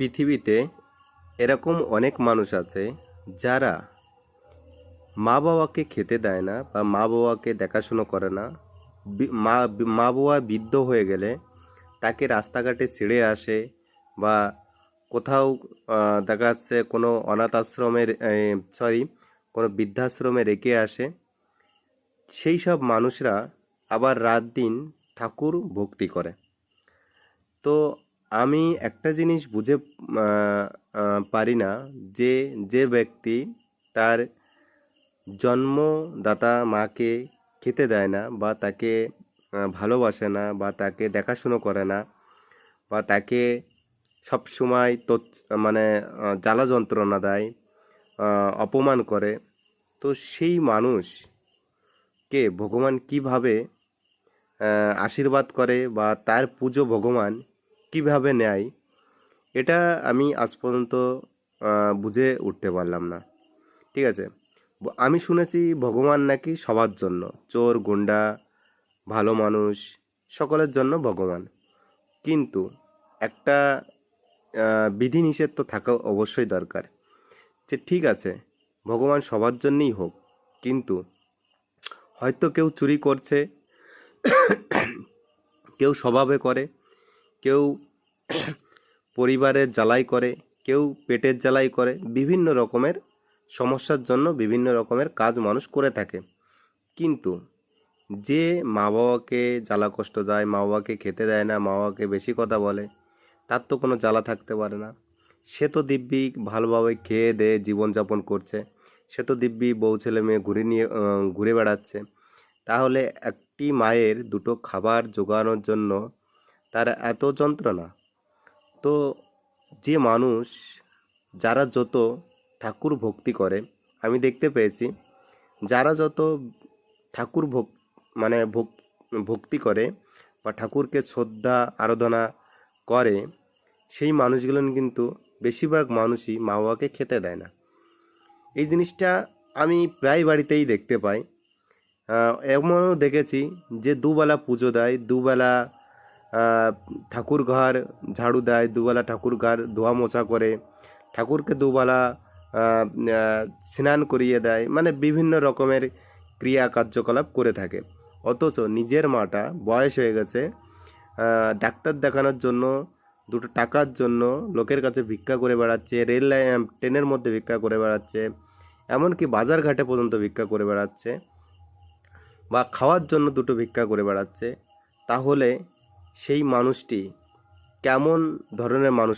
পৃথিবীতে এরকম অনেক মানুষ আছে যারা মা বাবাকে খেতে দেয় না বা মা বাবাকে দেখাশুনো করে না। মা মা বাবা বৃদ্ধ হয়ে গেলে তাকে রাস্তাঘাটে ছেড়ে আসে বা কোথাও দেখা যাচ্ছে কোনো অনাথ আশ্রমের সরি কোনো বৃদ্ধাশ্রমে রেখে আসে। সেই সব মানুষরা আবার রাত দিন ঠাকুর ভক্তি করে। তো আমি একটা জিনিস বুঝে পারি না যে যে ব্যক্তি তার জন্মদাতা মাকে খেতে দেয় না বা তাকে ভালোবাসে না বা তাকে দেখাশুনো করে না বা তাকে সব সময় তো মানে জ্বালা যন্ত্রণা দেয় অপমান করে, তো সেই মানুষকে ভগবান কীভাবে আশীর্বাদ করে বা তার পুজো ভগবান কীভাবে নেয়, এটা আমি আজ পর্যন্ত বুঝে উঠতে পারলাম না। ঠিক আছে? আমি শুনেছি ভগবান নাকি সবার জন্য, চোর, গুন্ডা, ভালো মানুষ, সকলের জন্য ভগবান। কিন্তু একটা বিধিনিষেধ তো থাকা অবশ্যই দরকার। যে ঠিক আছে, ভগবান সবার জন্যই হোক, কিন্তু হয়তো কেউ চুরি করছে, কেউ স্বভাবে করে, কেউ পরিবারের জ্বালাই করে, কেউ পেটের জ্বালাই করে, বিভিন্ন রকমের সমস্যার জন্য বিভিন্ন রকমের কাজ মানুষ করে থাকে। কিন্তু যে মা বাবাকে জ্বালা কষ্ট দেয় মা বাবাকে খেতে দেয় না মা বাবাকে বেশি কথা বলে, তার তো কোনো জ্বালা থাকতে পারে না। সে তো দিব্যি ভালোভাবে খেয়ে দেয়ে জীবনযাপন করছে। সে তো দিব্যি বউ, ছেলে, মেয়ে ঘুরে নিয়ে ঘুরে বেড়াচ্ছে। তাহলে একটি মায়ের দুটো খাবার জোগানোর জন্য তার এত যন্ত্রণা। তো যে মানুষ, যারা যত ঠাকুর ভক্তি করে, আমি দেখতে পেয়েছি, যারা যত ঠাকুর ভক মানে ভক- ভক্তি করে বা ঠাকুরকে শ্রদ্ধা, আরাধনা করে, সেই মানুষগুলো কিন্তু বেশিরভাগ মানুষই মা বাবাকে খেতে দেয় না। এই জিনিসটা আমি প্রায় বাড়িতেই দেখতে পাই। এমনও দেখেছি যে দুবেলা পুজো দেয়, দুবেলা ঠাকুর ঘর, ঝাড়ু দেয়, দুবেলা ঠাকুর ঘর, ধোয়া মোছা করে। ঠাকুরকে দুবেলা স্নান করিয়ে দেয়। মানে বিভিন্ন রকমের ক্রিয়া কার্যকলাপ করে থাকে। অথচ নিজের মাটা বয়স হয়ে গেছে ডাক্তার দেখানোর জন্য, দুটো টাকার জন্য লোকের কাছে ভিক্ষা করে বেড়াচ্ছে, রেল লাইন ট্রেনের মধ্যে ভিক্ষা করে বেড়াচ্ছে, এমনকি বাজারঘাটে পর্যন্ত ভিক্ষা করে বেড়াচ্ছে বা খাওয়ার জন্য দুটো ভিক্ষা করে বেড়াচ্ছে। তাহলে সেই মানুষটি কেমন ধরনের মানুষ